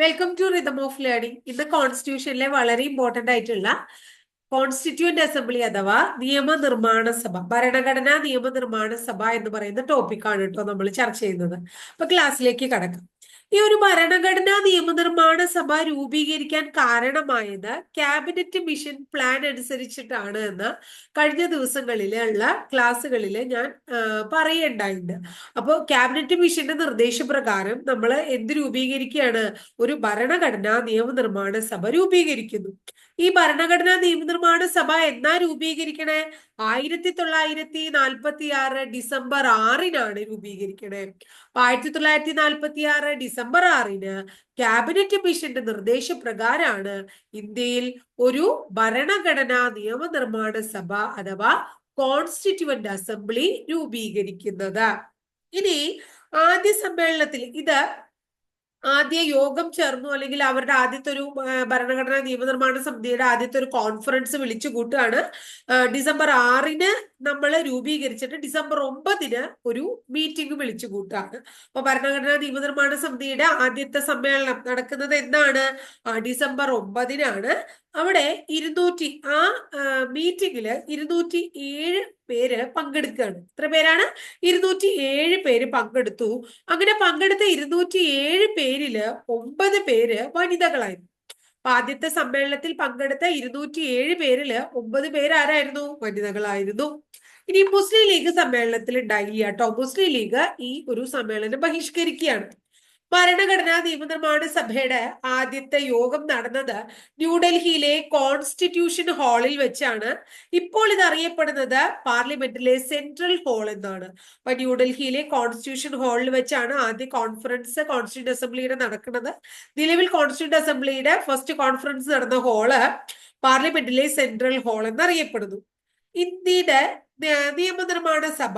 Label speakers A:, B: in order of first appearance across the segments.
A: Welcome to rhythm of learning ഇന്ന് കോൺസ്റ്റിറ്റ്യൂഷനിലെ വളരെ ഇമ്പോർട്ടന്റ് ആയിട്ടുള്ള കോൺസ്റ്റിറ്റ്യൂന്റ് അസംബ്ലി അഥവാ നിയമനിർമ്മാണ സഭ ഭരണഘടനാ നിയമനിർമ്മാണ സഭ എന്ന് പറയുന്ന ടോപ്പിക്കാണ് കേട്ടോ നമ്മൾ ചർച്ച ചെയ്യുന്നത്. അപ്പൊ ക്ലാസ്സിലേക്ക് കടക്കാം. ഈ ഒരു ഭരണഘടനാ നിയമനിർമ്മാണ സഭ രൂപീകരിക്കാൻ കാരണമായത് ക്യാബിനറ്റ് മിഷൻ പ്ലാൻ അനുസരിച്ചിട്ടാണ് എന്ന് കഴിഞ്ഞ ദിവസങ്ങളിലുള്ള ക്ലാസ്സുകളിൽ ഞാൻ പറയേണ്ടായിട്ട് അപ്പോൾ ക്യാബിനറ്റ് മിഷന്റെ നിർദ്ദേശപ്രകാരം നമ്മൾ എന്ത് രൂപീകരിക്കുകയാണ്? ഒരു ഭരണഘടനാ നിയമനിർമ്മാണ സഭ രൂപീകരിക്കുന്നു. ഈ ഭരണഘടനാ നിയമനിർമ്മാണ സഭ എന്നാ രൂപീകരിക്കണേ? ആയിരത്തി തൊള്ളായിരത്തി നാൽപ്പത്തി ആറ് ഡിസംബർ ആറിനാണ് രൂപീകരിക്കണേ. ആയിരത്തി തൊള്ളായിരത്തി നാൽപ്പത്തി ആറ് ഡിസംബർ ആറിന് ക്യാബിനറ്റ് മിഷന്റെ നിർദ്ദേശപ്രകാരമാണ് ഇന്ത്യയിൽ ഒരു ഭരണഘടനാ നിയമനിർമ്മാണ സഭ അഥവാ കോൺസ്റ്റിറ്റ്യുവന്റ് അസംബ്ലി രൂപീകരിക്കുന്നത്. ഇനി ആദ്യ സമ്മേളനത്തിൽ ഇത് ആദ്യ യോഗം ചേർന്നു അല്ലെങ്കിൽ അവരുടെ ആദ്യത്തെ ഒരു ഭരണഘടനാ നിയമനിർമ്മാണ സമിതിയുടെ ആദ്യത്തെ ഒരു കോൺഫറൻസ് വിളിച്ചു കൂട്ടുകയാണ് ഡിസംബർ ആറിന് നമ്മൾ രൂപീകരിച്ചിട്ട് ഡിസംബർ ഒമ്പതിന് ഒരു മീറ്റിംഗ് വിളിച്ചു കൂട്ടാണ്. അപ്പൊ ഭരണഘടനാ നിയമനിർമ്മാണ സമിതിയുടെ ആദ്യത്തെ സമ്മേളനം നടക്കുന്നത് എന്താണ് ഡിസംബർ ഒമ്പതിനാണ്. അവിടെ ഇരുന്നൂറ്റി ആ മീറ്റിംഗിൽ ഇരുന്നൂറ്റി ഏഴ് പേര് പങ്കെടുക്കുകയാണ്. എത്ര പേരാണ്? ഇരുന്നൂറ്റി ഏഴ് പേര് പങ്കെടുത്തു. അങ്ങനെ പങ്കെടുത്ത ഇരുന്നൂറ്റി ഏഴ് പേരിൽ ഒമ്പത് പേര് വനിതകളായിരുന്നു. അപ്പൊ ആദ്യത്തെ സമ്മേളനത്തിൽ പങ്കെടുത്ത ഇരുന്നൂറ്റി ഏഴ് പേരിൽ ഒമ്പത് പേരാരായിരുന്നു? വനിതകളായിരുന്നു. ഇനി മുസ്ലിം ലീഗ് സമ്മേളനത്തിൽ ഉണ്ടായില്ല കേട്ടോ. മുസ്ലിം ലീഗ് ഈ ഒരു സമ്മേളനം ബഹിഷ്കരിക്കുകയാണ്. ഭരണഘടനാ നിയമനിർമ്മാണ സഭയുടെ ആദ്യത്തെ യോഗം നടന്നത് ന്യൂഡൽഹിയിലെ കോൺസ്റ്റിറ്റ്യൂഷൻ ഹാളിൽ വെച്ചാണ്. ഇപ്പോൾ ഇത് അറിയപ്പെടുന്നത് പാർലമെന്റിലെ സെൻട്രൽ ഹാൾ എന്നാണ്. അപ്പൊ ന്യൂഡൽഹിയിലെ കോൺസ്റ്റിറ്റ്യൂഷൻ ഹാളിൽ വെച്ചാണ് ആദ്യ കോൺഫറൻസ് കോൺസ്റ്റിറ്റ്യൂന്റ് അസംബ്ലിയുടെ നടക്കുന്നത്. നിലവിൽ കോൺസ്റ്റിറ്റ്യൂന്റ് അസംബ്ലിയുടെ ഫസ്റ്റ് കോൺഫറൻസ് നടന്ന ഹാൾ പാർലമെന്റിലെ സെൻട്രൽ ഹാൾ എന്നറിയപ്പെടുന്നു. ഇന്ത്യയുടെ നിയമനിർമ്മാണ സഭ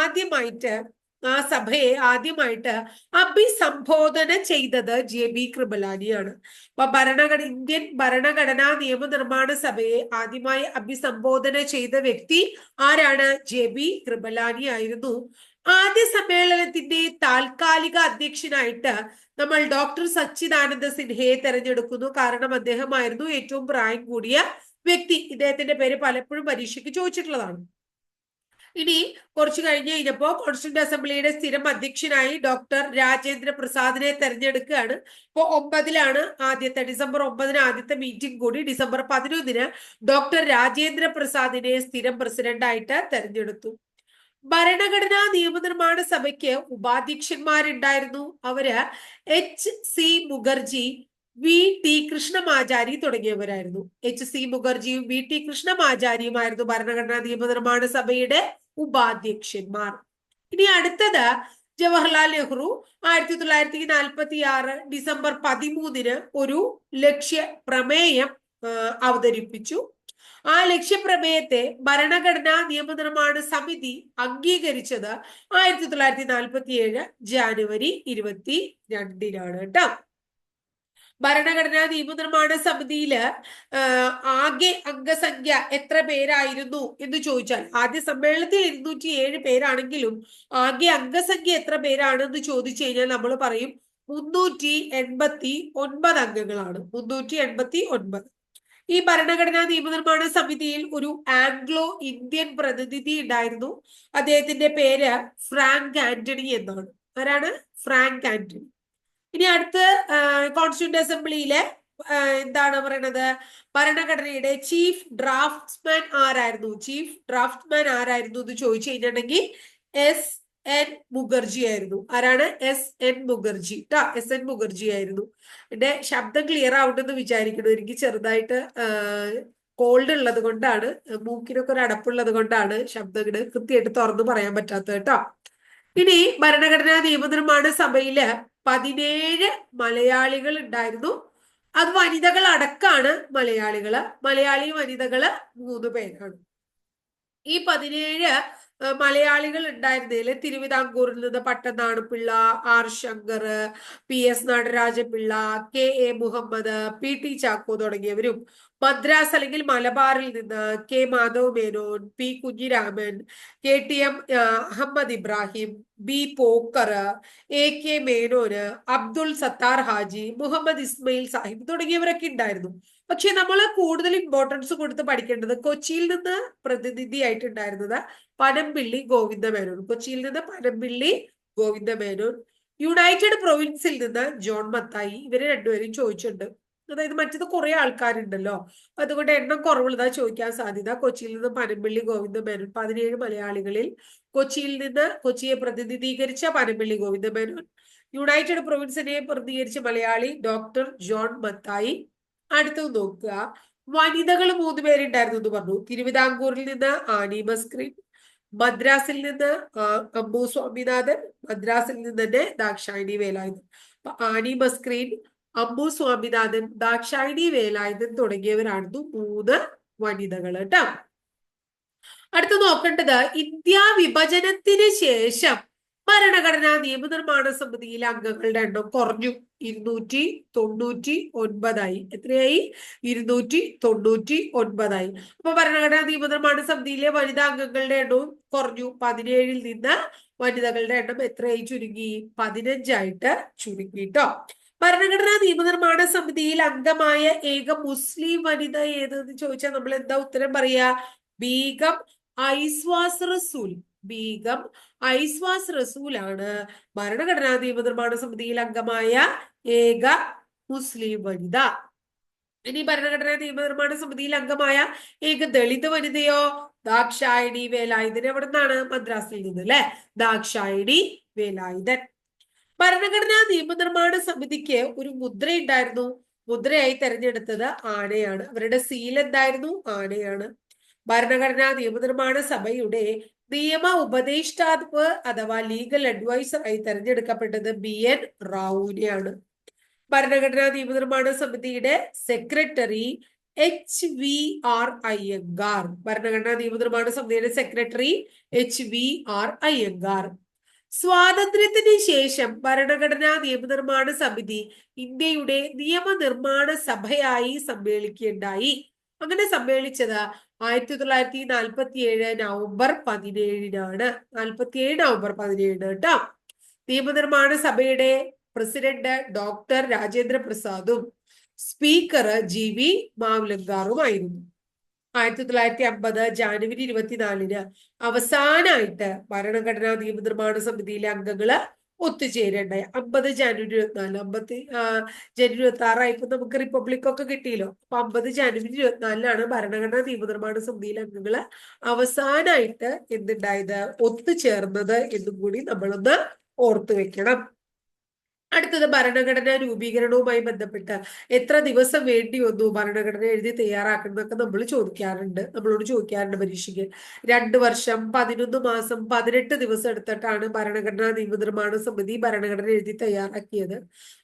A: ആദ്യമായിട്ട് ആ സഭയെ ആദ്യമായിട്ട് അഭിസംബോധന ചെയ്തത് ജെ ബി കൃപലാനിയാണ്. അപ്പൊ ഭരണഘടന ഇന്ത്യൻ ഭരണഘടനാ നിയമനിർമ്മാണ സഭയെ ആദ്യമായി അഭിസംബോധന ചെയ്ത വ്യക്തി ആരാണ്? ജെ ബി കൃപലാനി ആയിരുന്നു. ആദ്യ സമ്മേളനത്തിന്റെ താൽക്കാലിക അധ്യക്ഷനായിട്ട് നമ്മൾ ഡോക്ടർ സച്ചിദാനന്ദ സിൻഹയെ തെരഞ്ഞെടുക്കുന്നു. കാരണം അദ്ദേഹമായിരുന്നു ഏറ്റവും പ്രായം കൂടിയ വ്യക്തി. ഇദ്ദേഹത്തിന്റെ പേര് പലപ്പോഴും പരീക്ഷയ്ക്ക് ചോദിച്ചിട്ടുള്ളതാണ്. ഇനി കുറച്ചു കഴിഞ്ഞ് കഴിഞ്ഞപ്പോ കോൺസ്റ്റിറ്റ്യൂന്റ് അസംബ്ലിയുടെ സ്ഥിരം അധ്യക്ഷനായി ഡോക്ടർ രാജേന്ദ്ര പ്രസാദിനെ തെരഞ്ഞെടുക്കുകയാണ്. ഇപ്പോ ഒമ്പതിലാണ് ആദ്യത്തെ ഡിസംബർ ഒമ്പതിന് ആദ്യത്തെ മീറ്റിംഗ് കൂടി. ഡിസംബർ പതിനൊന്നിന് ഡോക്ടർ രാജേന്ദ്ര പ്രസാദിനെ സ്ഥിരം പ്രസിഡന്റായിട്ട് തെരഞ്ഞെടുത്തു. ഭരണഘടനാ നിയമനിർമ്മാണ സഭയ്ക്ക് ഉപാധ്യക്ഷന്മാരുണ്ടായിരുന്നു. അവർ H C Mukherjee V T Krishnamachari തുടങ്ങിയവരായിരുന്നു. H C മുഖർജിയും വി ടി കൃഷ്ണമാചാരിയുമായിരുന്നു ഭരണഘടനാ നിയമനിർമ്മാണ സഭയുടെ ഉപാധ്യക്ഷന്മാർ. ഇനി അടുത്തത് ജവഹർലാൽ നെഹ്റു ആയിരത്തി തൊള്ളായിരത്തി നാൽപ്പത്തി ആറ് ഡിസംബർ പതിമൂന്നിന് ഒരു ലക്ഷ്യ പ്രമേയം അവതരിപ്പിച്ചു. ആ ലക്ഷ്യപ്രമേയത്തെ ഭരണഘടനാ നിയമനിർമ്മാണ സമിതി അംഗീകരിച്ചത് ആയിരത്തി തൊള്ളായിരത്തി നാൽപ്പത്തി ഏഴ് ജാനുവരി ഇരുപത്തി രണ്ടിനാണ് കേട്ടോ. ഭരണഘടനാ നിയമനിർമ്മാണ സമിതിയിൽ ആകെ അംഗസംഖ്യ എത്ര പേരായിരുന്നു എന്ന് ചോദിച്ചാൽ ആദ്യ സമ്മേളനത്തിൽ ഇരുന്നൂറ്റി ഏഴ് പേരാണെങ്കിലും ആകെ അംഗസംഖ്യ എത്ര പേരാണെന്ന് ചോദിച്ചു കഴിഞ്ഞാൽ നമ്മൾ പറയും മുന്നൂറ്റി എൺപത്തി ഒൻപത് അംഗങ്ങളാണ്. മുന്നൂറ്റി എൺപത്തി ഒൻപത് ഈ ഭരണഘടനാ നിയമനിർമ്മാണ സമിതിയിൽ ഒരു ആംഗ്ലോ ഇന്ത്യൻ പ്രതിനിധി ഉണ്ടായിരുന്നു. അദ്ദേഹത്തിന്റെ പേര് ഫ്രാങ്ക് ആന്റണി എന്നാണ്. ആരാണ്? Frank Anthony. ഇനി അടുത്ത് കോൺസ്റ്റിറ്റ്യൂന്റ് അസംബ്ലിയിലെ എന്താണ് പറയണത്? ഭരണഘടനയുടെ ചീഫ് ഡ്രാഫ്റ്റ്സ്മാൻ ആരായിരുന്നു? ചീഫ് ഡ്രാഫ്റ്റ്മാൻ ആരായിരുന്നു എന്ന് ചോദിച്ചു കഴിഞ്ഞിട്ടുണ്ടെങ്കിൽ എസ് എൻ മുഖർജി ആയിരുന്നു. ആരാണ്? S N Mukherjee. ട്ടാ എസ് എൻ മുഖർജി ആയിരുന്നു. എന്റെ ശബ്ദം ക്ലിയർ ആവട്ടെന്ന് വിചാരിക്കുന്നു. എനിക്ക് ചെറുതായിട്ട് കോൾഡ് ഉള്ളത് കൊണ്ടാണ് മൂക്കിനൊക്കെ ഒരു അടപ്പുള്ളത് കൊണ്ടാണ് ശബ്ദം കൃത്യമായിട്ട് തുറന്നു പറയാൻ പറ്റാത്തത് കേട്ടോ ഇനി ഭരണഘടനാ നിയമനിർമ്മാണ സഭയിൽ പതിനേഴ് മലയാളികൾ ഉണ്ടായിരുന്നു. അത് വനിതകൾ അടക്കാണ് മലയാളികൾ. മലയാളി വനിതകൾ മൂന്ന് പേരാണ്. ഈ പതിനേഴ് മലയാളികൾ ഉണ്ടായിരുന്നതിൽ തിരുവിതാംകൂറിൽ നിന്ന് പട്ടനാട് Pillai R Shankar P S Natarajapillai K A Muhammad P T Chacko തുടങ്ങിയവരും മദ്രാസ് അല്ലെങ്കിൽ മലബാറിൽ നിന്ന് K Madhav Menon P Kunhiraman K T M Ahammed Ibrahim B Pocker A K മേനോന് അബ്ദുൾ സത്താർ ഹാജി മുഹമ്മദ് ഇസ്മയിൽ സാഹിബ് തുടങ്ങിയവരൊക്കെ ഉണ്ടായിരുന്നു. പക്ഷെ നമ്മൾ കൂടുതൽ ഇമ്പോർട്ടൻസ് കൊടുത്ത് പഠിക്കേണ്ടത് കൊച്ചിയിൽ നിന്ന് പ്രതിനിധിയായിട്ടുണ്ടായിരുന്നത് പനമ്പിള്ളി ഗോവിന്ദ മേനോൻ കൊച്ചിയിൽ നിന്ന് പനമ്പിള്ളി ഗോവിന്ദ മേനോൻ യുണൈറ്റഡ് പ്രൊവിൻസിൽ നിന്ന് ജോൺ മത്തായി ഇവരെ രണ്ടുപേരും ചോദിച്ചിട്ടുണ്ട്. അതായത് മറ്റത് കുറെ ആൾക്കാരുണ്ടല്ലോ. അതുകൊണ്ട് എണ്ണം കുറവുള്ളതാ ചോദിക്കാൻ സാധ്യത. കൊച്ചിയിൽ നിന്ന് പനമ്പിള്ളി ഗോവിന്ദ മേനോൻ പതിനേഴ് മലയാളികളിൽ കൊച്ചിയിൽ നിന്ന് കൊച്ചിയെ പ്രതിനിധീകരിച്ച പനമ്പിള്ളി ഗോവിന്ദ മേനോൻ യുണൈറ്റഡ് പ്രൊവിൻസിനെ പ്രതിനിധീകരിച്ച മലയാളി ഡോക്ടർ ജോൺ മത്തായി. അടുത്തത് നോക്കുക. വനിതകൾ മൂന്ന് പേരുണ്ടായിരുന്നു എന്ന് പറഞ്ഞു. തിരുവിതാംകൂറിൽ നിന്ന് ആനി മസ്ക്രീൻ മദ്രാസിൽ നിന്ന് അമ്പു സ്വാമിനാഥൻ മദ്രാസിൽ നിന്ന് തന്നെ ദാക്ഷായണി വേലായുധൻ. അപ്പൊ ആനി മസ്ക്രീൻ അമ്പു സ്വാമിനാഥൻ ദാക്ഷായണി വേലായുധൻ തുടങ്ങിയവരായിരുന്നു മൂന്ന് വനിതകൾ കേട്ടോ. അടുത്ത് നോക്കേണ്ടത് ഇന്ത്യ വിഭജനത്തിന് ശേഷം ഭരണഘടനാ നിയമനിർമ്മാണ സമിതിയിലെ അംഗങ്ങളുടെ എണ്ണം കുറഞ്ഞു. ഇരുന്നൂറ്റി തൊണ്ണൂറ്റി ഒൻപതായി. എത്രയായി? ഇരുന്നൂറ്റി തൊണ്ണൂറ്റി ഒൻപതായി. അപ്പൊ ഭരണഘടനാ നിയമനിർമ്മാണ സമിതിയിലെ വനിതാ അംഗങ്ങളുടെ എണ്ണവും കുറഞ്ഞു. പതിനേഴിൽ നിന്ന് വനിതകളുടെ എണ്ണം എത്രയായി ചുരുങ്ങി? പതിനഞ്ചായിട്ട് ചുരുങ്ങി കേട്ടോ ഭരണഘടനാ നിയമനിർമ്മാണ സമിതിയിൽ അംഗമായ ഏക മുസ്ലിം വനിത ഏതെന്ന് ചോദിച്ചാൽ നമ്മൾ എന്താ ഉത്തരം പറയാ? ബീഗം ഐസ്വാസ് റസൂൽ. ബീഗം ഐസ്വാസ് റസൂൽ റസൂലാണ് ഭരണഘടനാ നിയമനിർമ്മാണ സമിതിയിൽ അംഗമായ ഏക മുസ്ലിം വനിത. ഇനി ഭരണഘടനാ നിയമനിർമ്മാണ സമിതിയിൽ അംഗമായ ഏക ദളിത് വനിതയോ ദാക്ഷായണി വേലായുധൻ എവിടെ നിന്നാണ് മദ്രാസിൽ നിന്ന് അല്ലെ? ദാക്ഷായണി വേലായുധൻ. ഭരണഘടനാ നിയമനിർമ്മാണ സമിതിക്ക് ഒരു മുദ്രയുണ്ടായിരുന്നു. മുദ്രയായി തെരഞ്ഞെടുത്തത് ആനയാണ്. അവരുടെ സീൽ എന്തായിരുന്നു? ആനയാണ്. ഭരണഘടനാ നിയമനിർമ്മാണ സഭയുടെ നിയമ ഉപദേഷ്ടാവ് അഥവാ ലീഗൽ അഡ്വൈസർ ആയി തെരഞ്ഞെടുക്കപ്പെട്ടത് ബി എൻ റാവുവിനെയാണ്. ഭരണഘടനാ നിയമനിർമ്മാണ സമിതിയുടെ secretary H V R Iyengar. ഭരണഘടനാ നിയമനിർമ്മാണ സമിതിയുടെ secretary H V R Iyengar. സ്വാതന്ത്ര്യത്തിന് ശേഷം ഭരണഘടനാ നിയമനിർമ്മാണ സമിതി ഇന്ത്യയുടെ നിയമനിർമ്മാണ സഭയായി സമ്മേളിക്കുകയുണ്ടായി. അങ്ങനെ സമ്മേളിച്ചത് ആയിരത്തി തൊള്ളായിരത്തി നാൽപ്പത്തി ഏഴ് നവംബർ പതിനേഴിനാണ്. നാൽപ്പത്തി ഏഴ് നവംബർ പതിനേഴിന് കേട്ടോ. നിയമനിർമ്മാണ സഭയുടെ പ്രസിഡന്റ് ഡോക്ടർ രാജേന്ദ്ര പ്രസാദും സ്പീക്കർ ജി വി മാവലങ്കാറുമായിരുന്നു ആയിരത്തി തൊള്ളായിരത്തി അമ്പത് ജാനുവരി ഇരുപത്തിനാലിന് അവസാനമായിട്ട് ഭരണഘടനാ നിയമനിർമ്മാണ സമിതിയിലെ അംഗങ്ങൾ ഒത്തുചേരേണ്ടായി അമ്പത് ജാനുവരി ഇരുപത്തിനാല് അമ്പത്തി ജനുവരി ഇരുപത്തി ആറായപ്പോ നമുക്ക് റിപ്പബ്ലിക് ഒക്കെ കിട്ടിയല്ലോ. അപ്പൊ അമ്പത് ജാനുവരി ഇരുപത്തിനാലിലാണ് ഭരണഘടനാ നിയമനിർമ്മാണ സമിതിയിൽ അംഗങ്ങൾ അവസാനമായിട്ട് എന്തുണ്ടായത്? ഒത്തുചേർന്നത് എന്നും കൂടി നമ്മളൊന്ന് ഓർത്തു വെക്കണം. അടുത്തത് ഭരണഘടനാ രൂപീകരണവുമായി ബന്ധപ്പെട്ട് എത്ര ദിവസം വേണ്ടി വന്നു ഭരണഘടന എഴുതി തയ്യാറാക്കുന്നതൊക്കെ നമ്മൾ ചോദിക്കാറുണ്ട്. നമ്മളോട് ചോദിക്കാറുണ്ട് പരീക്ഷയ്ക്ക്. രണ്ട് വർഷം പതിനൊന്ന് മാസം പതിനെട്ട് ദിവസം എടുത്തിട്ടാണ് ഭരണഘടനാ നിയമനിർമ്മാണ സമിതി ഭരണഘടന എഴുതി തയ്യാറാക്കിയത്.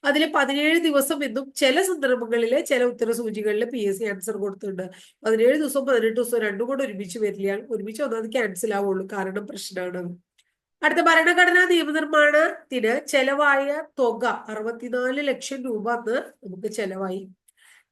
A: അതിൽ പതിനേഴ് ദിവസം എന്നും ചില സന്ദർഭങ്ങളിൽ ചില ഉത്തരസൂചികളിൽ പി എസ് സി ആൻസർ കൊടുത്തിട്ടുണ്ട്. പതിനേഴ് ദിവസവും പതിനെട്ട് ദിവസവും രണ്ടും കൂടെ ഒരുമിച്ച് വരില്ല. ഒരുമിച്ച് വന്നാൽ അത് ക്യാൻസൽ ആവുള്ളൂ. കാരണം പ്രശ്നമാണ് അടുത്ത ഭരണഘടനാ നിയമനിർമ്മാണത്തിന് ചെലവായ തുക അറുപത്തിനാല് ലക്ഷം രൂപ അന്ന് നമുക്ക് ചെലവായി.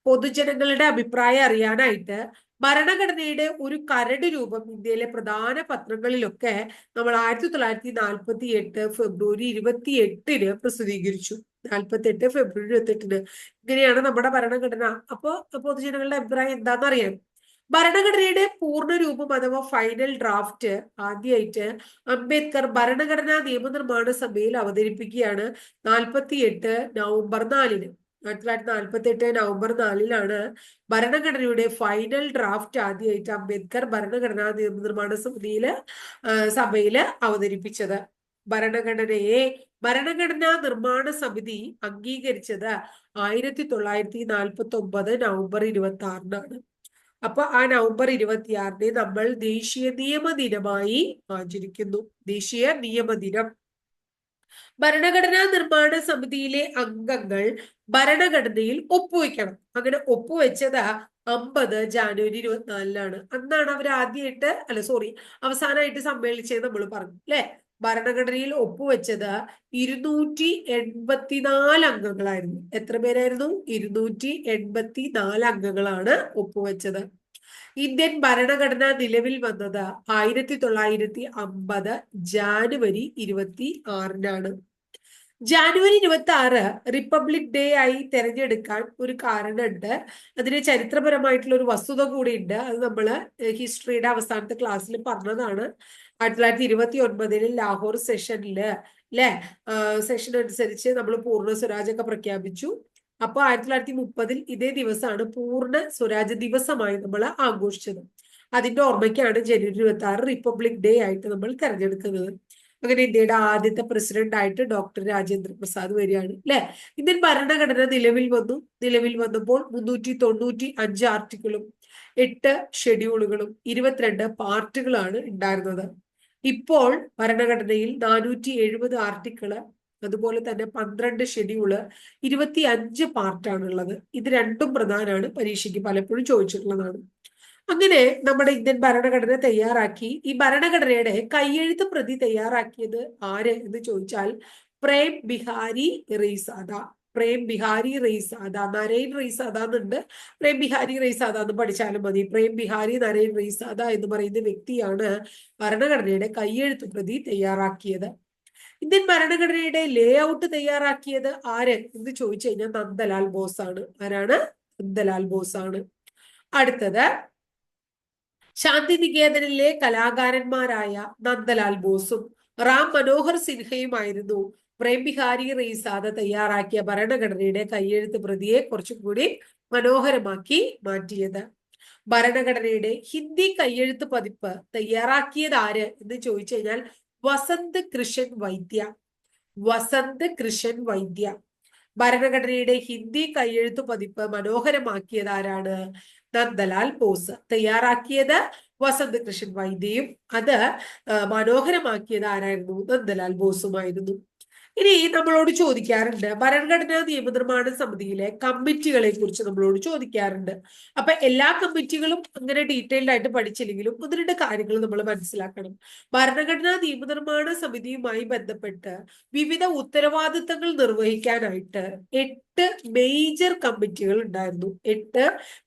A: പൊതുജനങ്ങളുടെ അഭിപ്രായം അറിയാനായിട്ട് ഭരണഘടനയുടെ ഒരു കരട് രൂപം ഇന്ത്യയിലെ പ്രധാന പത്രങ്ങളിലൊക്കെ നമ്മൾ ആയിരത്തി തൊള്ളായിരത്തി നാൽപ്പത്തി എട്ട് ഫെബ്രുവരി ഇരുപത്തി എട്ടിന് പ്രസിദ്ധീകരിച്ചു. നാൽപ്പത്തി എട്ട് ഫെബ്രുവരി ഇരുപത്തി എട്ടിന് ഇങ്ങനെയാണ് നമ്മുടെ ഭരണഘടന. അപ്പോ പൊതുജനങ്ങളുടെ അഭിപ്രായം എന്താണെന്ന് അറിയാം ഭരണഘടനയുടെ പൂർണ രൂപം അഥവാ ഫൈനൽ ഡ്രാഫ്റ്റ് ആദ്യമായിട്ട് അംബേദ്കർ ഭരണഘടനാ നിയമനിർമ്മാണ സഭയിൽ അവതരിപ്പിക്കുകയാണ് നാൽപ്പത്തി എട്ട് നവംബർ നാലിന്. ആയിരത്തി തൊള്ളായിരത്തി നാൽപ്പത്തി എട്ട് നവംബർ നാലിലാണ് ഭരണഘടനയുടെ ഫൈനൽ ഡ്രാഫ്റ്റ് ആദ്യമായിട്ട് അംബേദ്കർ ഭരണഘടനാ നിയമനിർമ്മാണ സമിതിയിൽ സഭയിൽ അവതരിപ്പിച്ചത്. ഭരണഘടനയെ ഭരണഘടനാ നിർമ്മാണ സമിതി അംഗീകരിച്ചത് ആയിരത്തി തൊള്ളായിരത്തി നാൽപ്പത്തി ഒമ്പത് നവംബർ ഇരുപത്തി ആറിനാണ് അപ്പൊ ആ നവംബർ ഇരുപത്തിയാറിനെ നമ്മൾ ദേശീയ നിയമ ദിനമായി ആചരിക്കുന്നു. ദേശീയ നിയമ ദിനം ഭരണഘടനാ നിർമ്മാണ സമിതിയിലെ അംഗങ്ങൾ ഭരണഘടനയിൽ ഒപ്പുവെക്കണം. അങ്ങനെ ഒപ്പുവെച്ചത് അമ്പത് ജാനുവരി ഇരുപത്തിനാലിലാണ് അന്നാണ് അവർ ആദ്യമായിട്ട് അല്ല സോറി അവസാനമായിട്ട് സമ്മേളിച്ചത് നമ്മൾ പറഞ്ഞു അല്ലെ? ഭരണഘടനയിൽ ഒപ്പുവെച്ചത് ഇരുന്നൂറ്റി എൺപത്തിനാല് അംഗങ്ങളായിരുന്നു. എത്ര പേരായിരുന്നു? ഇരുന്നൂറ്റി എൺപത്തി നാല് അംഗങ്ങളാണ് ഒപ്പുവെച്ചത്. ഇന്ത്യൻ ഭരണഘടന നിലവിൽ വന്നത് ആയിരത്തി തൊള്ളായിരത്തി അമ്പത് ജാനുവരി ഇരുപത്തി ആറിനാണ് ജാനുവരി ഇരുപത്തി ആറ് റിപ്പബ്ലിക് ഡേ ആയി തിരഞ്ഞെടുക്കാൻ ഒരു കാരണമുണ്ട്. അതിന് ചരിത്രപരമായിട്ടുള്ള ഒരു വസ്തുത കൂടിയുണ്ട്. അത് നമ്മൾ ഹിസ്റ്ററിയുടെ അവസാനത്തെ ക്ലാസ്സിൽ പറഞ്ഞതാണ്. ആയിരത്തി തൊള്ളായിരത്തി ഇരുപത്തി ഒൻപതിൽ ലാഹോർ സെഷനിൽ അല്ലെ സെഷൻ അനുസരിച്ച് നമ്മൾ പൂർണ സ്വരാജൊക്കെ പ്രഖ്യാപിച്ചു. അപ്പോൾ ആയിരത്തി തൊള്ളായിരത്തി മുപ്പതിൽ ഇതേ ദിവസമാണ് പൂർണ സ്വരാജ് ദിവസമായി നമ്മൾ ആഘോഷിച്ചത്. അതിന്റെ ഓർമ്മയ്ക്കാണ് ജനുവരി ഇരുപത്തി ആറ് റിപ്പബ്ലിക് ഡേ ആയിട്ട് നമ്മൾ തെരഞ്ഞെടുക്കുന്നത്. അങ്ങനെ ഇന്ത്യയുടെ ആദ്യത്തെ പ്രസിഡന്റ് ആയിട്ട് ഡോക്ടർ രാജേന്ദ്ര പ്രസാദ് വരികയാണ് അല്ലെ ഇന്ത്യൻ ഭരണഘടന നിലവിൽ വന്നു. നിലവിൽ വന്നപ്പോൾ മുന്നൂറ്റി തൊണ്ണൂറ്റി അഞ്ച് ആർട്ടിക്കിളും എട്ട് ഷെഡ്യൂളുകളും ഇരുപത്തിരണ്ട് പാർട്ടുകളാണ് ഉണ്ടായിരുന്നത്. ഇപ്പോൾ ഭരണഘടനയിൽ നാനൂറ്റി എഴുപത് ആർട്ടിക്കിൾ അതുപോലെ തന്നെ പന്ത്രണ്ട് ഷെഡ്യൂൾ ഇരുപത്തി അഞ്ച് പാർട്ടാണുള്ളത് ഇത് രണ്ടും പ്രധാനമാണ് പരീക്ഷയ്ക്ക് പലപ്പോഴും ചോദിച്ചിട്ടുള്ളതാണ്. അങ്ങനെ നമ്മുടെ ഇന്ത്യൻ ഭരണഘടന തയ്യാറാക്കി. ഈ ഭരണഘടനയുടെ കയ്യെഴുത്ത് പ്രതി തയ്യാറാക്കിയത് ആര് എന്ന് ചോദിച്ചാൽ പ്രേം ബിഹാരി റെയ്സാദ. പ്രേം ബിഹാരി റെയ്സാദ. നരേൻ റെയ്സാദ എന്നുണ്ട്. പ്രേം ബിഹാരി റെയ്സാദ എന്ന് പഠിച്ചാലും മതി. പ്രേം ബിഹാരി നരേൻ റെയ്സാദ എന്ന് പറയുന്ന വ്യക്തിയാണ് ഭരണഘടനയുടെ കയ്യെഴുത്ത് പ്രതി തയ്യാറാക്കിയത്. ഇന്ത്യൻ ഭരണഘടനയുടെ ലേ ഔട്ട് തയ്യാറാക്കിയത് ആര് എന്ന് ചോദിച്ചു കഴിഞ്ഞാൽ നന്ദലാൽ ബോസ് ആണ്. ആരാണ്? നന്ദലാൽ ബോസ് ആണ്. അടുത്തത് ശാന്തിനികേതനിലെ കലാകാരന്മാരായ നന്ദലാൽ ബോസും റാം മനോഹർ സിൻഹയുമായിരുന്നു പ്രേം ബിഹാരി റെയ്സാദ തയ്യാറാക്കിയ ഭരണഘടനയുടെ കയ്യെഴുത്ത് പ്രതിയെ കുറച്ചും കൂടി മനോഹരമാക്കി മാറ്റിയത്. ഭരണഘടനയുടെ ഹിന്ദി കയ്യെഴുത്ത് പതിപ്പ് തയ്യാറാക്കിയത് ആര് എന്ന് ചോദിച്ചു കഴിഞ്ഞാൽ വസന്ത് കൃഷൻ വൈദ്യ. വസന്ത് കൃഷൻ വൈദ്യ. ഭരണഘടനയുടെ ഹിന്ദി കയ്യെഴുത്തു പതിപ്പ് മനോഹരമാക്കിയത് ആരാണ്? നന്ദലാൽ ബോസ് തയ്യാറാക്കിയത് വസന്ത് കൃഷ്ണൻ വൈദ്യയും. അത് മനോഹരമാക്കിയത് ആരായിരുന്നു? നന്ദലാൽ ബോസുമായിരുന്നു. ഇനി നമ്മളോട് ചോദിക്കാറുണ്ട് ഭരണഘടനാ നിയമനിർമ്മാണ സമിതിയിലെ കമ്മിറ്റികളെ കുറിച്ച് നമ്മളോട് ചോദിക്കാറുണ്ട്. അപ്പൊ എല്ലാ കമ്മിറ്റികളും അങ്ങനെ ഡീറ്റെയിൽഡ് ആയിട്ട് പഠിച്ചില്ലെങ്കിലും ഒന്ന് രണ്ട് കാര്യങ്ങൾ നമ്മൾ മനസ്സിലാക്കണം. ഭരണഘടനാ നിയമനിർമ്മാണ സമിതിയുമായി ബന്ധപ്പെട്ട് വിവിധ ഉത്തരവാദിത്തങ്ങൾ നിർവഹിക്കാനായിട്ട് എട്ട് മേജർ കമ്മിറ്റികൾ ഉണ്ടായിരുന്നു. എട്ട്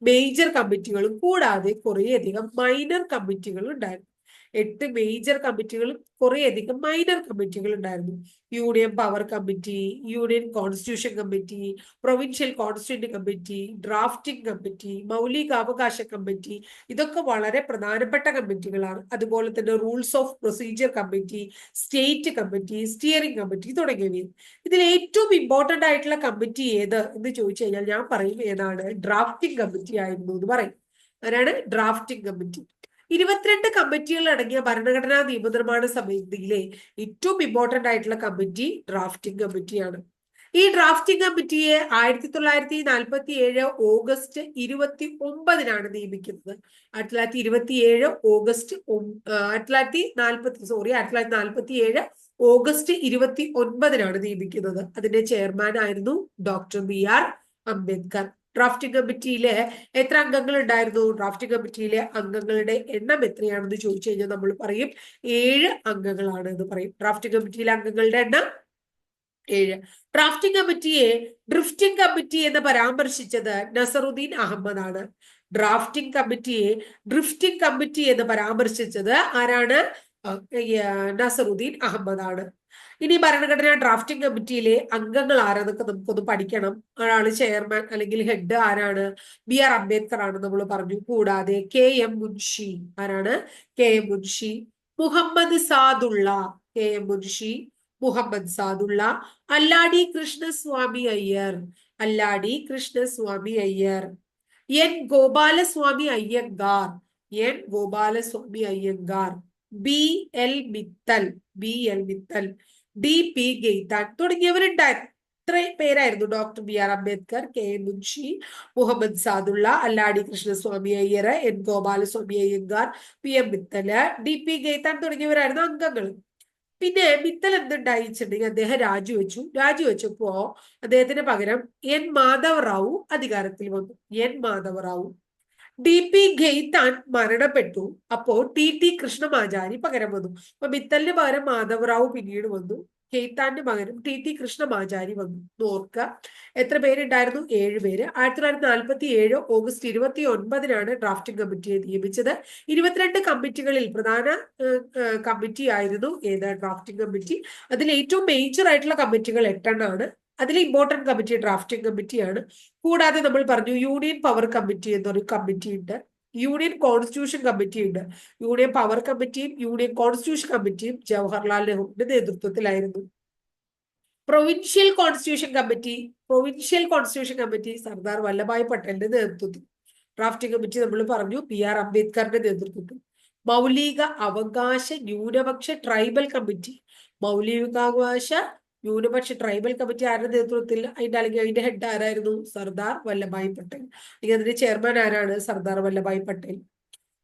A: മേജർ കമ്മിറ്റികളും കൂടാതെ കുറേയധികം മൈനർ കമ്മിറ്റികൾ ഉണ്ടായിരുന്നു. എട്ട് മേജർ കമ്മിറ്റികളും കുറേയധികം മൈനർ കമ്മിറ്റികൾ ഉണ്ടായിരുന്നു union power committee union constitution committee provincial constituent committee drafting committee മൗലികാവകാശ committee ഇതൊക്കെ വളരെ പ്രധാനപ്പെട്ട കമ്മിറ്റികളാണ് അതുപോലെ തന്നെ rules of procedure committee state committee steering committee തുടങ്ങിയവയും. ഇതിൽ ഏറ്റവും ഇമ്പോർട്ടന്റ് ആയിട്ടുള്ള കമ്മിറ്റി ഏത് എന്ന് ചോദിച്ചു കഴിഞ്ഞാൽ ഞാൻ പറയും ഏതാണ്? ഡ്രാഫ്റ്റിംഗ് കമ്മിറ്റി ആയിരുന്നു എന്ന് പറയും. അതാണ് ഡ്രാഫ്റ്റിംഗ് കമ്മിറ്റി ഇരുപത്തിരണ്ട് കമ്മിറ്റികൾ അടങ്ങിയ ഭരണഘടനാ നിയമനിർമ്മാണ സമിതിയിലെ ഏറ്റവും ഇമ്പോർട്ടന്റ് ആയിട്ടുള്ള കമ്മിറ്റി ഡ്രാഫ്റ്റിംഗ് കമ്മിറ്റിയാണ് ഈ ഡ്രാഫ്റ്റിംഗ് കമ്മിറ്റിയെ ആയിരത്തി തൊള്ളായിരത്തി നാൽപ്പത്തി ഏഴ് ഓഗസ്റ്റ് ഇരുപത്തി ഒമ്പതിനാണ് നിയമിക്കുന്നത്. ആയിരത്തി തൊള്ളായിരത്തി ഇരുപത്തി ഏഴ് ഓഗസ്റ്റ് ആയിരത്തി തൊള്ളായിരത്തി നാൽപ്പത്തി സോറി ആയിരത്തി തൊള്ളായിരത്തി നാൽപ്പത്തി ഏഴ് ഓഗസ്റ്റ് ഇരുപത്തി ഒൻപതിനാണ് നിയമിക്കുന്നത്. അതിന്റെ ചെയർമാൻ ആയിരുന്നു doctor B R Ambedkar. Drafting കമ്മിറ്റിയിലെ എത്ര അംഗങ്ങൾ ഉണ്ടായിരുന്നു? ഡ്രാഫ്റ്റിംഗ് കമ്മിറ്റിയിലെ അംഗങ്ങളുടെ എണ്ണം എത്രയാണെന്ന് ചോദിച്ചു കഴിഞ്ഞാൽ നമ്മൾ പറയും ഏഴ് അംഗങ്ങളാണ് എന്ന് പറയും. ഡ്രാഫ്റ്റിംഗ് കമ്മിറ്റിയിലെ അംഗങ്ങളുടെ എണ്ണം ഏഴ്. ഡ്രാഫ്റ്റിംഗ് കമ്മിറ്റിയെ ഡ്രിഫ്റ്റിംഗ് കമ്മിറ്റി എന്ന് പരാമർശിച്ചത് നസറുദ്ദീൻ അഹമ്മദ് ആണ്. ഡ്രാഫ്റ്റിംഗ് കമ്മിറ്റിയെ ഡ്രിഫ്റ്റിംഗ് കമ്മിറ്റി എന്ന് പരാമർശിച്ചത് ആരാണ്? നസറുദ്ദീൻ അഹമ്മദ് ആണ് ഇനി ഭരണഘടനാ ഡ്രാഫ്റ്റിംഗ് കമ്മിറ്റിയിലെ അംഗങ്ങൾ ആരാന്നൊക്കെ നമുക്കൊന്ന് പഠിക്കണം. ഒരാൾ ചെയർമാൻ അല്ലെങ്കിൽ ഹെഡ് ആരാണ്? ബി ആർ അംബേദ്കർ ആണ് നമ്മൾ പറഞ്ഞു. കൂടാതെ കെ എം മുൻഷി ആരാണ്? K M Munshi. Muhammad Saadulla. K M Munshi. Muhammad Saadulla. Alladi Krishnaswamy Ayyar. Alladi Krishnaswamy Ayyar. N Gopalaswami Ayyangar. N Gopalaswami Ayyangar. B L Mittal B L Mittal D P Khaitan തുടങ്ങിയവരുണ്ടായിരുന്നു ഇത്രയും പേരായിരുന്നു doctor B R Ambedkar K A Munshi Muhammad Saadulla Alladi Krishnaswamy Ayyar N Gopalaswami Ayyangar P M Mittal D P Khaitan തുടങ്ങിയവരായിരുന്നു അംഗങ്ങൾ. പിന്നെ മിത്തൽ എന്തുണ്ടായിച്ചിട്ടുണ്ടെങ്കിൽ അദ്ദേഹം രാജിവെച്ചു രാജിവെച്ചപ്പോ അദ്ദേഹത്തിന് പകരം N Madhava Rao അധികാരത്തിൽ വന്നു. N Madhava Rao D P Khaitan മരണപ്പെട്ടു. അപ്പോ ടി ടി കൃഷ്ണമാചാരി പകരം വന്നു. അപ്പൊ മിത്തലിന് പകരം മാധവറാവു പിന്നീട് വന്നു. ഖെയ്ത്താന്റെ പകരം ടി ടി കൃഷ്ണമാചാരി വന്നു. നോർക്ക. എത്ര പേരുണ്ടായിരുന്നു? ഏഴ് പേര്. ആയിരത്തി തൊള്ളായിരത്തി നാൽപ്പത്തി ഏഴ് ഓഗസ്റ്റ് ഇരുപത്തി ഒൻപതിനാണ് ഡ്രാഫ്റ്റിംഗ് കമ്മിറ്റിയെ നിയമിച്ചത്. ഇരുപത്തിരണ്ട് കമ്മിറ്റികളിൽ പ്രധാന കമ്മിറ്റി ആയിരുന്നു ഏത് ഡ്രാഫ്റ്റിംഗ് കമ്മിറ്റി. അതിൽ ഏറ്റവും മേജർ ആയിട്ടുള്ള കമ്മിറ്റികൾ എട്ടെണ്ണമാണ് അതിൽ ഇമ്പോർട്ടന്റ് കമ്മിറ്റി ഡ്രാഫ്റ്റിംഗ് കമ്മിറ്റിയാണ് കൂടാതെ നമ്മൾ പറഞ്ഞു യൂണിയൻ പവർ കമ്മിറ്റി എന്നൊരു കമ്മിറ്റി ഉണ്ട്. യൂണിയൻ കോൺസ്റ്റിറ്റ്യൂഷൻ കമ്മിറ്റി ഉണ്ട്. യൂണിയൻ പവർ കമ്മിറ്റിയും യൂണിയൻ കോൺസ്റ്റിറ്റ്യൂഷൻ കമ്മിറ്റിയും ജവഹർലാൽ നെഹ്റുവിന്റെ നേതൃത്വത്തിലായിരുന്നു. Provincial constitution committee provincial constitution committee Sardar Vallabhbhai പട്ടേലിന്റെ നേതൃത്വത്തിൽ. ഡ്രാഫ്റ്റിംഗ് കമ്മിറ്റി നമ്മൾ പറഞ്ഞു പി ആർ അംബേദ്കറിന്റെ നേതൃത്വത്തിൽ. മൗലിക അവകാശ ന്യൂനപക്ഷ ട്രൈബൽ കമ്മിറ്റി മൗലികാവകാശ ന്യൂനപക്ഷ ട്രൈബൽ കമ്മിറ്റി ആരുടെ നേതൃത്വത്തിൽ? അതിന്റെ അല്ലെങ്കിൽ അതിന്റെ ഹെഡ് ആരായിരുന്നു? സർദാർ വല്ലഭായ് പട്ടേൽ. അല്ലെങ്കിൽ അതിന്റെ ചെയർമാൻ ആരാണ്? Sardar Vallabhbhai Patel.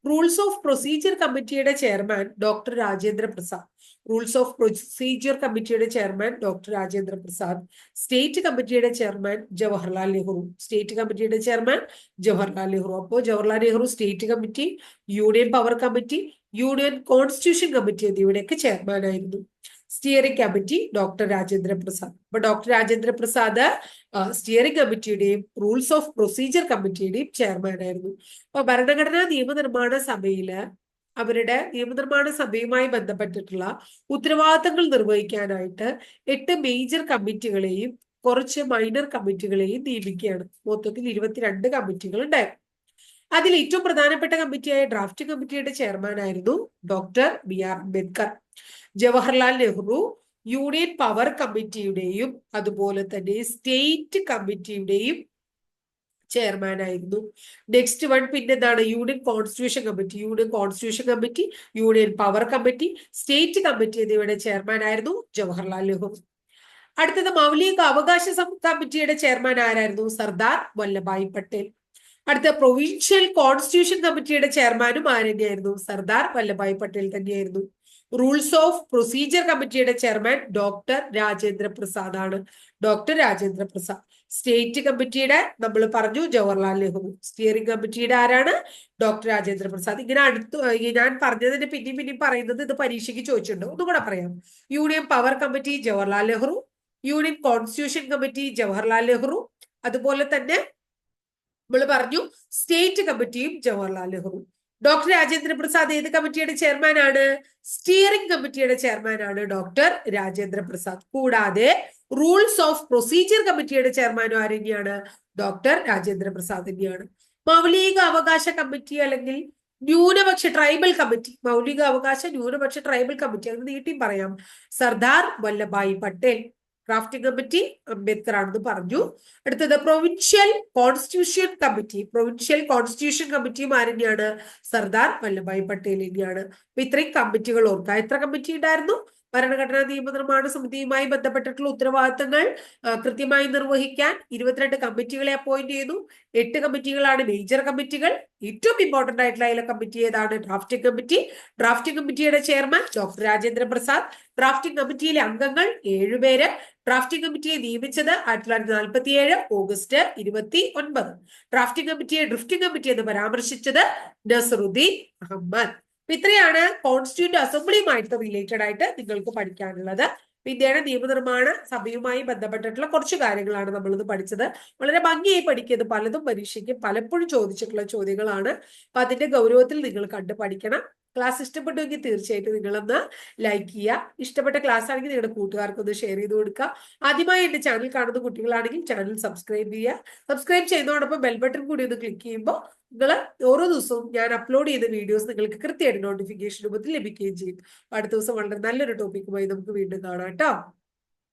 A: Rules of procedure കമ്മിറ്റിയുടെ chairman doctor Rajendra Prasad. Rules of procedure കമ്മിറ്റിയുടെ chairman doctor Rajendra Prasad. State കമ്മിറ്റിയുടെ ചെയർമാൻ ജവഹർലാൽ നെഹ്റു. സ്റ്റേറ്റ് കമ്മിറ്റിയുടെ ചെയർമാൻ ജവഹർലാൽ നെഹ്റു. അപ്പോൾ Jawaharlal Nehru state committee union power committee union constitution committee എന്നിവയുടെയൊക്കെ ചെയർമാനായിരുന്നു steering committee doctor Rajendra Prasad അപ്പൊ doctor Rajendra Prasad steering കമ്മിറ്റിയുടെയും rules of procedure കമ്മിറ്റിയുടെയും chairman ആയിരുന്നു. അപ്പൊ ഭരണഘടനാ നിയമനിർമ്മാണ സഭയിൽ അവരുടെ നിയമനിർമ്മാണ സഭയുമായി ബന്ധപ്പെട്ടിട്ടുള്ള ഉത്തരവാദിത്തങ്ങൾ നിർവഹിക്കാനായിട്ട് എട്ട് മേജർ കമ്മിറ്റികളെയും കുറച്ച് മൈനർ കമ്മിറ്റികളെയും നിയമിക്കുകയാണ്. മൊത്തത്തിൽ ഇരുപത്തിരണ്ട് കമ്മിറ്റികൾ ഉണ്ടായിരുന്നു അതിൽ ഏറ്റവും പ്രധാനപ്പെട്ട കമ്മിറ്റിയായ ഡ്രാഫ്റ്റ് കമ്മിറ്റിയുടെ ചെയർമാൻ ആയിരുന്നു doctor B R Ambedkar. Jawaharlal Nehru union power കമ്മിറ്റിയുടെയും അതുപോലെ തന്നെ സ്റ്റേറ്റ് കമ്മിറ്റിയുടെയും ചെയർമാൻ ആയിരുന്നു. നെക്സ്റ്റ് വൺ പിന്നെ എന്താണ്? Union constitution committee union constitution committee union power committee state committee എന്നിവയുടെ ചെയർമാൻ ആയിരുന്നു ജവഹർലാൽ നെഹ്റു. അടുത്തത് മൗലിക അവകാശ കമ്മിറ്റിയുടെ ചെയർമാൻ ആരായിരുന്നു? സർദാർ വല്ലഭായ് പട്ടേൽ. അടുത്ത പ്രൊവിൻഷ്യൽ കോൺസ്റ്റിറ്റ്യൂഷൻ കമ്മിറ്റിയുടെ ചെയർമാനും ആര് തന്നെയായിരുന്നു സർദാർ വല്ലഭായ് പട്ടേൽ തന്നെയായിരുന്നു. റൂൾസ് ഓഫ് പ്രൊസീജിയർ കമ്മിറ്റിയുടെ ചെയർമാൻ ഡോക്ടർ രാജേന്ദ്ര പ്രസാദ് ആണ്. ഡോക്ടർ രാജേന്ദ്ര പ്രസാദ്. സ്റ്റേറ്റ് കമ്മിറ്റിയുടെ നമ്മൾ പറഞ്ഞു ജവഹർലാൽ നെഹ്റു. സ്റ്റിയറിംഗ് കമ്മിറ്റിയുടെ ആരാണ്? ഡോക്ടർ രാജേന്ദ്ര പ്രസാദ്. ഇങ്ങനെ അടുത്ത് ഞാൻ പറഞ്ഞതിന് പിന്നെയും പിന്നെയും പറയുന്നത് ഇത് പരീക്ഷയ്ക്ക് ചോദിച്ചിട്ടുണ്ട്. ഒന്നും കൂടെ പറയാം. Union power committee Jawaharlal Nehru union constitution committee Jawaharlal Nehru അതുപോലെ തന്നെ നമ്മൾ പറഞ്ഞു സ്റ്റേറ്റ് കമ്മിറ്റിയും ജവഹർലാൽ നെഹ്റു ഡോക്ടർ രാജേന്ദ്ര പ്രസാദ് ഏത് കമ്മിറ്റിയുടെ ചെയർമാനാണ് സ്റ്റിയറിംഗ് കമ്മിറ്റിയുടെ ചെയർമാനാണ് ഡോക്ടർ രാജേന്ദ്ര പ്രസാദ് കൂടാതെ റൂൾസ് ഓഫ് പ്രൊസീജിയർ കമ്മിറ്റിയുടെ ചെയർമാനും ആരെന്നെയാണ് ഡോക്ടർ രാജേന്ദ്ര പ്രസാദ് തന്നെയാണ്. മൗലിക അവകാശ കമ്മിറ്റി അല്ലെങ്കിൽ ന്യൂനപക്ഷ ട്രൈബൽ കമ്മിറ്റി മൗലിക അവകാശ ന്യൂനപക്ഷ ട്രൈബൽ കമ്മിറ്റി അത് നീട്ടിയും പറയാം. സർദാർ വല്ലഭായ് പട്ടേൽ. ഡ്രാഫ്റ്റിംഗ് കമ്മിറ്റി അംബേദ്കർ ആണെന്ന് പറഞ്ഞു. അടുത്തത് provincial constitution committee provincial constitution കമ്മിറ്റിയും ആരെന്നെയാണ് സർദാർ വല്ലഭായ് പട്ടേൽ തന്നെയാണ്. അപ്പൊ ഇത്രയും കമ്മിറ്റികൾ ഓർക്കുക. എത്ര കമ്മിറ്റി ഉണ്ടായിരുന്നു? ഭരണഘടനാ നിയമനിർമ്മാണ സമിതിയുമായി ബന്ധപ്പെട്ടിട്ടുള്ള ഉത്തരവാദിത്തങ്ങൾ കൃത്യമായി നിർവഹിക്കാൻ ഇരുപത്തിരണ്ട് കമ്മിറ്റികളെ അപ്പോയിന്റ് ചെയ്തു. എട്ട് കമ്മിറ്റികളാണ് മേജർ കമ്മിറ്റികൾ ഏറ്റവും ഇമ്പോർട്ടന്റ് ആയിട്ടുള്ള അതിലെ കമ്മിറ്റി ഏതാണ്? ഡ്രാഫ്റ്റിംഗ് കമ്മിറ്റി ഡ്രാഫ്റ്റിംഗ് കമ്മിറ്റിയുടെ chairman doctor Rajendra Prasad drafting കമ്മിറ്റിയിലെ അംഗങ്ങൾ ഏഴുപേര് ഡ്രാഫ്റ്റിംഗ് കമ്മിറ്റിയെ നിയമിച്ചത് ആയിരത്തി തൊള്ളായിരത്തി നാൽപ്പത്തി ഏഴ് ഓഗസ്റ്റ് ഇരുപത്തി ഒൻപത്. ഡ്രാഫ്റ്റിംഗ് കമ്മിറ്റിയെ ഡ്രിഫ്റ്റിംഗ് കമ്മിറ്റി എന്ന് പരാമർശിച്ചത് നസറുദ്ദീൻ അഹമ്മദ്. ഇത്രയാണ് കോൺസ്റ്റിറ്റ്യൂന്റ് അസംബ്ലിയുമായിട്ട് റിലേറ്റഡ് ആയിട്ട് നിങ്ങൾക്ക് പഠിക്കാനുള്ളത്. ഇന്ത്യയുടെ നിയമനിർമ്മാണ സഭയുമായി ബന്ധപ്പെട്ടിട്ടുള്ള കുറച്ച് കാര്യങ്ങളാണ് നമ്മളിത് പഠിച്ചത്. വളരെ ഭംഗിയായി പഠിക്കുന്നത് പലതും പരീക്ഷയ്ക്ക് പലപ്പോഴും ചോദിച്ചിട്ടുള്ള ചോദ്യങ്ങളാണ്. അപ്പൊ അതിന്റെ ഗൗരവത്തിൽ നിങ്ങൾ കണ്ട് പഠിക്കണം. ക്ലാസ് ഇഷ്ടപ്പെട്ടുവെങ്കിൽ തീർച്ചയായിട്ടും നിങ്ങളൊന്ന് ലൈക്ക് ചെയ്യുക. ഇഷ്ടപ്പെട്ട ക്ലാസ് ആണെങ്കിൽ നിങ്ങളുടെ കൂട്ടുകാർക്കൊന്ന് ഷെയർ ചെയ്ത് കൊടുക്കുക. ആദ്യമായി എന്റെ ചാനൽ കാണുന്ന കുട്ടികളാണെങ്കിൽ ചാനൽ സബ്സ്ക്രൈബ് ചെയ്യുക. സബ്സ്ക്രൈബ് ചെയ്യുന്നതോടൊപ്പം ബെൽ ബട്ടൺ കൂടി ഒന്ന് ക്ലിക്ക് ചെയ്യുമ്പോൾ നിങ്ങൾ ഓരോ ദിവസവും ഞാൻ അപ്ലോഡ് ചെയ്ത വീഡിയോസ് നിങ്ങൾക്ക് കൃത്യമായിട്ട് നോട്ടിഫിക്കേഷൻ രൂപത്തിൽ ലഭിക്കുകയും ചെയ്യും. അടുത്ത ദിവസം വളരെ നല്ലൊരു ടോപ്പിക്കുമായി നമുക്ക് വീണ്ടും കാണാം കേട്ടോ.